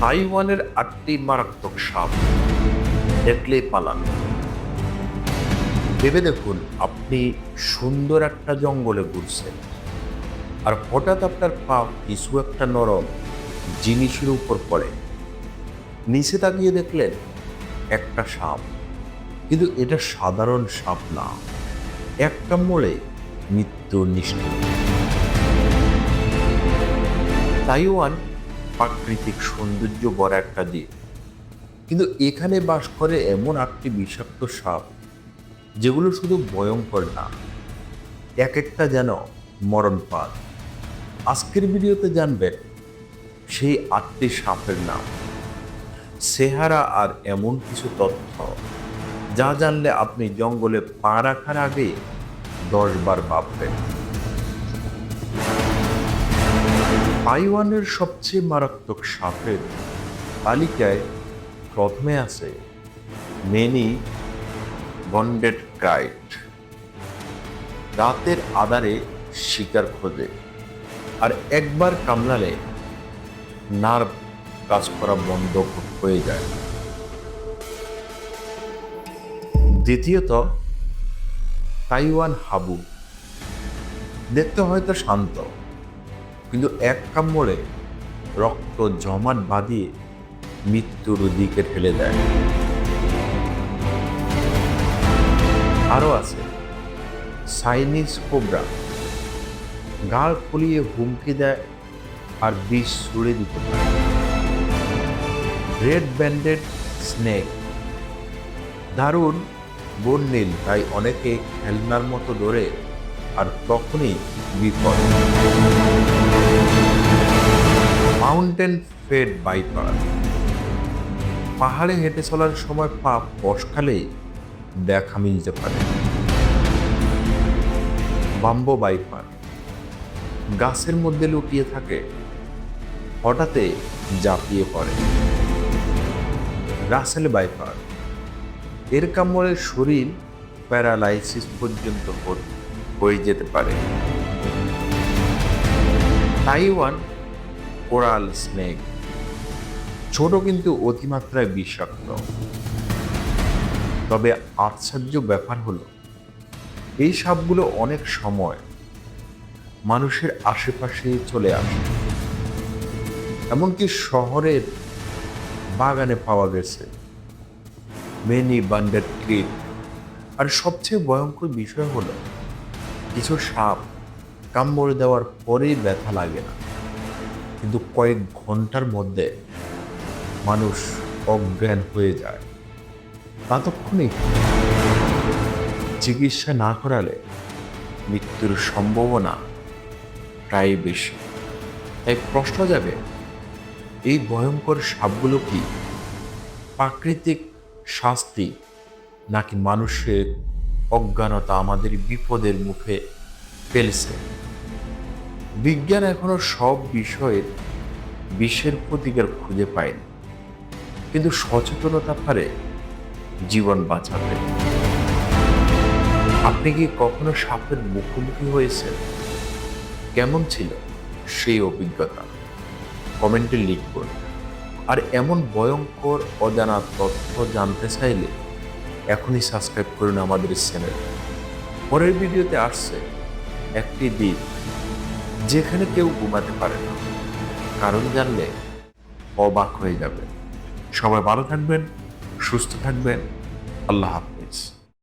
তাইওয়ানের আটটি মারাত্মক সাপ। দেখলেই পালান। ভেবে দেখুন, আপনি সুন্দর একটা জঙ্গলে ঘুরছেন। আর হঠাৎ আপনার পা কিছু একটা নরম জিনিসের উপর পড়ে। নিচে তাকিয়ে দেখলেন, একটা সাপ। কিন্তু এটা সাধারণ সাপ না। একটা মোড়ে মৃত্যু নিষ্ঠুর তাইওয়ান প্রাকৃতিক সৌন্দর্য বড় একটা দ্বীপ কিন্তু এখানে বাস করে এমন আটটি বিষাক্ত সাপ, যেগুলো শুধু ভয়ঙ্কর না এক একটা যেন মরণপাত আজকের ভিডিওতে জানবেন সেই আটটি সাপের নাম। সেহারা আর এমন কিছু তথ্য যা জানলে আপনি জঙ্গলে পা রাখার আগে দশ বার ভাববেন। তাইওয়ানের সবচেয়ে মারাত্মক সাপের তালিকায় প্রথমে আছে মেনি বন্ডেড ক্রাইট রাতের আধারে শিকার খোঁজে আর একবার কামড়ালে নার্ভ কাজ করা বন্ধ হয়ে যায়। দ্বিতীয়ত, তাইওয়ান হাবু। দেখতে হয়তো শান্ত। কিন্তু এক কামড়ে রক্ত জমাট বাঁধিয়ে মৃত্যুর দিকে ঠেলে দেয়। আরও আছে চাইনিজ কোবরা গাল ফুলিয়ে হুমকি দেয় আর বিষ ছুড়ে দিতে পারে। রেড ব্যান্ডেড স্নেক দারুণ বন্যিল তাই অনেকে খেলনার মতো ধরে আর তখনই বিপদ। Mountain pit viper. পাহাড়ে হেঁটে চলার সময় পা বসকালেই দেখা মিলতে পারে। Bamboo viper. গাছের মধ্যে লুকিয়ে থাকে। হঠাৎ জাপিয়ে পড়ে। রাসেল বাইপার। এর কামড়ে শরীর প্যারালাইসিস পর্যন্ত হয়ে যেতে পারে। তাইওয়ান কোরাল স্নেক ছোট কিন্তু অতিমাত্রায় বিষাক্ত। তবে আশ্চর্য ব্যাপার হলো, এই সাপগুলো অনেক সময় মানুষের আশেপাশে চলে আসে। এমনকি শহরের বাগানে পাওয়া গেছে। মেনি বান্ডার ক্রিপ আর সবচেয়ে ভয়ঙ্কর বিষয় হলো, কিছু সাপ কামড়ে দেওয়ার পরেই ব্যথা লাগে না। কিন্তু কয়েক ঘণ্টার মধ্যে মানুষ অজ্ঞান হয়ে যায়। ততক্ষণে চিকিৎসা না করালে মৃত্যুর সম্ভাবনা প্রায় বেশি। তাই প্রশ্ন যাবে, এই ভয়ঙ্কর সাপগুলো কি প্রাকৃতিক শাস্তি নাকি মানুষের অজ্ঞানতা আমাদের বিপদের মুখে ফেলছে? বিজ্ঞান এখনও সব বিষয়ের বিশ্বের প্রতিকার খুঁজে পায়নি। কিন্তু সচেতনতা পারে জীবন বাঁচাতে। আপনি কি কখনো সাপের মুখোমুখি হয়েছেন? কেমন ছিল সেই অভিজ্ঞতা? কমেন্টে লিখুন। আর এমন ভয়ঙ্কর, অজানা তথ্য জানতে চাইলে এখনই সাবস্ক্রাইব করুন আমাদের চ্যানেল। পরের ভিডিওতে আসছে একটি দ্বীপ। যেখানে কেউ ঘুমাতে পারে না। কারণ জানলে অবাক হয়ে যাবে। সবাই ভালো থাকবেন, সুস্থ থাকবেন। আল্লাহ হাফেজ।